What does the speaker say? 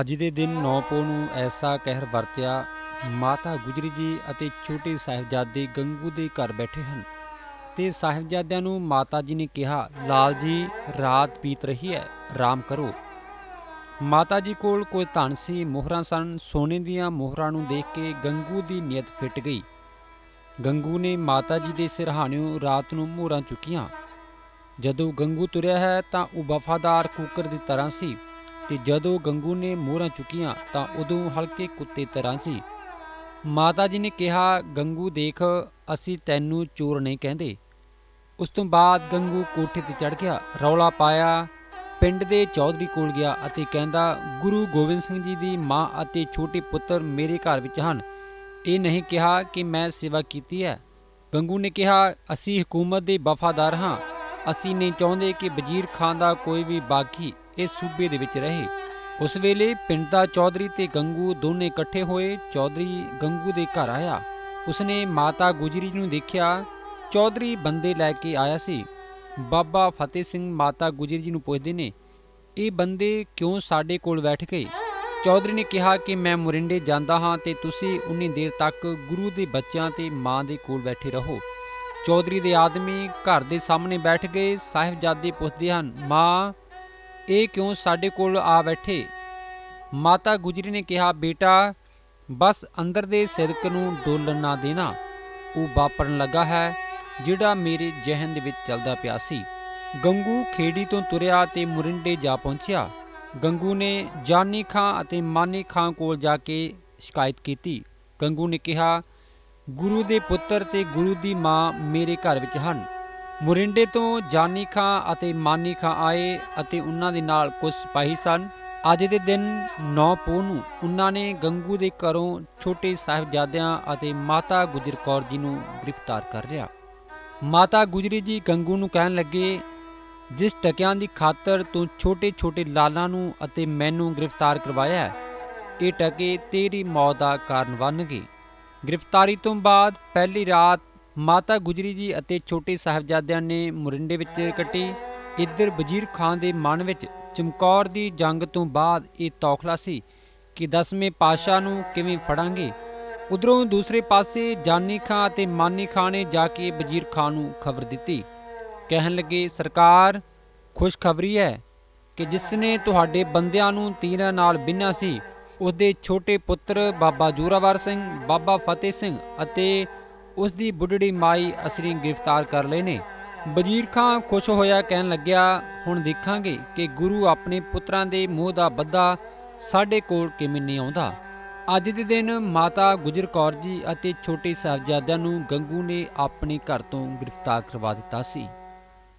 ਅੱਜ ਦੇ ਦਿਨ 9 ਪੋ ਨੂੰ ਐਸਾ ਕਹਿਰ ਵਰਤਿਆ, ਮਾਤਾ ਗੁਜਰੀ ਜੀ ਅਤੇ ਛੋਟੇ ਸਾਹਿਬਜ਼ਾਦੇ ਗੰਗੂ ਦੇ ਘਰ ਬੈਠੇ ਹਨ। ਤੇ ਸਾਹਿਬਜ਼ਾਦਿਆਂ ਨੂੰ ਮਾਤਾ ਜੀ ਨੇ ਕਿਹਾ, ਲਾਲ ਜੀ, ਰਾਤ ਬੀਤ ਰਹੀ ਹੈ ਆਰਾਮ ਕਰੋ। ਮਾਤਾ ਜੀ ਕੋਲ ਕੋਈ ਧਨ ਸੀ, ਮੋਹਰਾਂ ਸਨ। ਸੋਨੇ ਦੀਆਂ ਮੋਹਰਾਂ ਨੂੰ ਦੇਖ ਕੇ ਗੰਗੂ ਦੀ ਨੀਅਤ ਫਿੱਟ ਗਈ। ਗੰਗੂ ਨੇ ਮਾਤਾ ਜੀ ਦੇ ਸਿਰਹਾਣਿਓਂ ਰਾਤ ਨੂੰ ਮੋਹਰਾਂ ਚੁੱਕੀਆਂ। ਜਦੋਂ ਗੰਗੂ ਤੁਰਿਆ ਹੈ ਤਾਂ ਉਹ ਵਫਾਦਾਰ ਕੁੱਕਰ ਦੀ ਤਰ੍ਹਾਂ ਸੀ। ਤੇ ਜਦੋਂ ਗੰਗੂ ਨੇ ਮੋਹਰਾਂ ਚੁੱਕੀਆਂ ਤਾਂ ਉਦੋਂ ਹਲਕੇ ਕੁੱਤੇ ਤਰ੍ਹਾਂ ਸੀ। ਮਾਤਾ ਜੀ ਨੇ ਕਿਹਾ, ਗੰਗੂ ਦੇਖ, ਅਸੀਂ ਤੈਨੂੰ ਚੋਰ ਨਹੀਂ ਕਹਿੰਦੇ। ਉਸ ਤੋਂ ਬਾਅਦ ਗੰਗੂ ਕੋਠੇ ਤੇ ਚੜ ਗਿਆ, ਰੌਲਾ ਪਾਇਆ, ਪਿੰਡ ਦੇ ਚੌਧਰੀ ਕੋਲ ਗਿਆ ਅਤੇ ਕਹਿੰਦਾ, ਗੁਰੂ ਗੋਬਿੰਦ ਸਿੰਘ ਜੀ ਦੀ ਮਾਂ ਅਤੇ ਛੋਟੇ ਪੁੱਤਰ ਮੇਰੇ ਘਰ ਵਿੱਚ ਹਨ। ਇਹ ਨਹੀਂ ਕਿਹਾ ਕਿ ਮੈਂ ਸੇਵਾ ਕੀਤੀ ਹੈ। ਗੰਗੂ ਨੇ ਕਿਹਾ, ਅਸੀਂ ਹਕੂਮਤ ਦੇ ਵਫਾਦਾਰ ਹਾਂ। ਅਸੀਂ ਨਹੀਂ ਚਾਹੁੰਦੇ ਕਿ ਵਜ਼ੀਰ ਖਾਨ ਦਾ ਕੋਈ ਵੀ ਬਾਗੀ ਇਸ ਸੂਬੇ ਦੇ ਵਿੱਚ ਰਹੇ। ਉਸ ਵੇਲੇ ਪਿੰਡ ਦਾ ਚੌਧਰੀ ਤੇ ਗੰਗੂ ਦੋਨੇ ਇਕੱਠੇ ਹੋਏ। ਚੌਧਰੀ ਗੰਗੂ ਦੇ ਘਰ ਆਇਆ। ਉਸਨੇ ਮਾਤਾ ਗੁਜਰੀ ਨੂੰ ਦੇਖਿਆ। ਚੌਧਰੀ ਬੰਦੇ ਲੈ ਕੇ ਆਇਆ ਸੀ। ਬਾਬਾ ਫਤਿਹ ਸਿੰਘ ਮਾਤਾ ਗੁਜਰੀ ਜੀ ਨੂੰ ਪੁੱਛਦੇ ਨੇ, ਇਹ ਬੰਦੇ ਕਿਉਂ ਸਾਡੇ ਕੋਲ ਬੈਠ ਗਏ? ਚੌਧਰੀ ਨੇ ਕਿਹਾ ਕਿ, ਮੈਂ ਮੁਰਿੰਡੇ ਜਾਂਦਾ ਹਾਂ ਤੇ ਤੁਸੀਂ ਉਨੀ ਦੇਰ ਤੱਕ ਗੁਰੂ ਦੇ ਬੱਚਿਆਂ ਤੇ ਮਾਂ ਦੇ ਕੋਲ ਬੈਠੇ ਰਹੋ। ਚੌਧਰੀ ਦੇ ਆਦਮੀ ਘਰ ਦੇ ਸਾਹਮਣੇ ਬੈਠ ਗਏ। ਸਾਹਿਬਜ਼ਾਦੇ ਪੁੱਛਦੇ ਹਨ, ਮਾਂ ਇਹ ਕਿਉਂ ਸਾਡੇ ਕੋਲ ਆ ਬੈਠੇ? ਮਾਤਾ ਗੁਜਰੀ ਨੇ ਕਿਹਾ, ਬੇਟਾ, ਬਸ ਅੰਦਰ ਦੇ ਸਿਦਕ ਨੂੰ ਡੋਲਣ ਨਾ ਦੇਣਾ। ਉਹ ਵਾਪਰਨ ਲੱਗਾ ਹੈ, ਜਿਹੜਾ ਮੇਰੇ ਜਹਨ ਦੇ ਵਿੱਚ ਚੱਲਦਾ ਪਿਆ ਸੀ। ਗੰਗੂ ਖੇੜੀ ਤੋਂ ਤੁਰਿਆ ਤੇ ਮੁਰਿੰਡੇ ਜਾ ਪਹੁੰਚਿਆ। ਗੰਗੂ ਨੇ ਜਾਨੀ ਖਾਂ ਅਤੇ ਮਾਨੀ ਖਾਂ ਕੋਲ ਜਾ ਕੇ ਸ਼ਿਕਾਇਤ ਕੀਤੀ। ਗੰਗੂ ਨੇ ਕਿਹਾ, ਗੁਰੂ ਦੇ ਪੁੱਤਰ ਤੇ ਗੁਰੂ ਦੀ ਮਾਂ ਮੇਰੇ ਘਰ ਵਿੱਚ ਹਨ। ਮੁਰਿੰਡੇ ਤੋਂ ਜਾਨੀ ਖਾਂ ਅਤੇ ਮਾਨੀ ਖਾਂ ਆਏ ਅਤੇ ਉਹਨਾਂ ਦੇ ਨਾਲ ਕੁਝ ਸਿਪਾਹੀ ਸਨ। ਅੱਜ ਦੇ ਦਿਨ 9 ਪੋਹ ਨੂੰ ਉਹਨਾਂ ਨੇ ਗੰਗੂ ਦੇ ਘਰੋਂ ਛੋਟੇ ਸਾਹਿਬਜ਼ਾਦਿਆਂ ਅਤੇ ਮਾਤਾ ਗੁਜਰ ਕੌਰ ਜੀ ਨੂੰ ਗ੍ਰਿਫਤਾਰ ਕਰ ਲਿਆ। ਮਾਤਾ ਗੁਜਰੀ ਜੀ ਗੰਗੂ ਨੂੰ ਕਹਿਣ ਲੱਗੇ, ਜਿਸ ਟਕਿਆਂ ਦੀ ਖਾਤਰ ਤੂੰ ਛੋਟੇ ਛੋਟੇ ਲਾਲਾਂ ਨੂੰ ਅਤੇ ਮੈਨੂੰ ਗ੍ਰਿਫਤਾਰ ਕਰਵਾਇਆ ਇਹ ਟਕੇ ਤੇਰੀ ਮੌਤ ਦਾ ਕਾਰਨ ਬਣਨਗੇ। ਗ੍ਰਿਫਤਾਰੀ ਤੋਂ ਬਾਅਦ ਪਹਿਲੀ ਰਾਤ ਮਾਤਾ ਗੁਜਰੀ ਜੀ ਅਤੇ ਛੋਟੇ ਸਾਹਿਬਜ਼ਾਦਿਆਂ ਨੇ ਮੁਰਿੰਡੇ ਵਿੱਚ ਕੱਟੀ। ਇੱਧਰ ਵਜ਼ੀਰ ਖਾਨ ਦੇ ਮਨ ਵਿੱਚ ਚਮਕੌਰ ਦੀ ਜੰਗ ਤੋਂ ਬਾਅਦ ਇਹ ਤੌਖਲਾ ਸੀ ਕਿ ਦਸਵੇਂ ਪਾਸ਼ਾ ਨੂੰ ਕਿਵੇਂ ਫੜਾਂਗੇ। ਉਧਰੋਂ ਦੂਸਰੇ ਪਾਸੇ ਜਾਨੀ ਖਾਂ ਅਤੇ ਮਾਨੀ ਖਾਂ ਨੇ ਜਾ ਕੇ ਵਜ਼ੀਰ ਖਾਨ ਨੂੰ ਖਬਰ ਦਿੱਤੀ। ਕਹਿਣ ਲੱਗੇ, ਸਰਕਾਰ, ਖੁਸ਼ਖਬਰੀ ਹੈ ਕਿ ਜਿਸ ਨੇ ਤੁਹਾਡੇ ਬੰਦਿਆਂ ਨੂੰ ਤੀਰਾਂ ਨਾਲ ਬਿੰਨਾ ਸੀ ਉਹਦੇ ਛੋਟੇ ਪੁੱਤਰ ਬਾਬਾ ਜੋਰਾਵਰ ਸਿੰਘ, ਬਾਬਾ ਫਤਿਹ ਸਿੰਘ ਅਤੇ ਉਸ ਦੀ ਬੁੱਢੜੀ ਮਾਈ ਅਸਰੀ ਗ੍ਰਿਫਤਾਰ ਕਰ ਲਏ ਨੇ। ਵਜ਼ੀਰ ਖਾਂ ਖੁਸ਼ ਹੋਇਆ ਕਹਿਣ ਲੱਗਿਆ, ਹੁਣ ਦੇਖਾਂਗੇ ਕਿ ਗੁਰੂ ਆਪਣੇ ਪੁੱਤਰਾਂ ਦੇ ਮੋਹ ਦਾ ਬੱਦਾ ਸਾਡੇ ਕੋਲ ਕਿਵੇਂ ਨਹੀਂ ਆਉਂਦਾ। ਅੱਜ ਦੇ ਦਿਨ ਮਾਤਾ ਗੁਜਰ ਕੌਰ ਜੀ ਅਤੇ ਛੋਟੇ ਸਾਹਿਬਜ਼ਾਦਿਆਂ ਨੂੰ ਗੰਗੂ ਨੇ ਆਪਣੇ ਘਰ ਤੋਂ ਗ੍ਰਿਫਤਾਰ ਕਰਵਾ ਦਿੱਤਾ ਸੀ।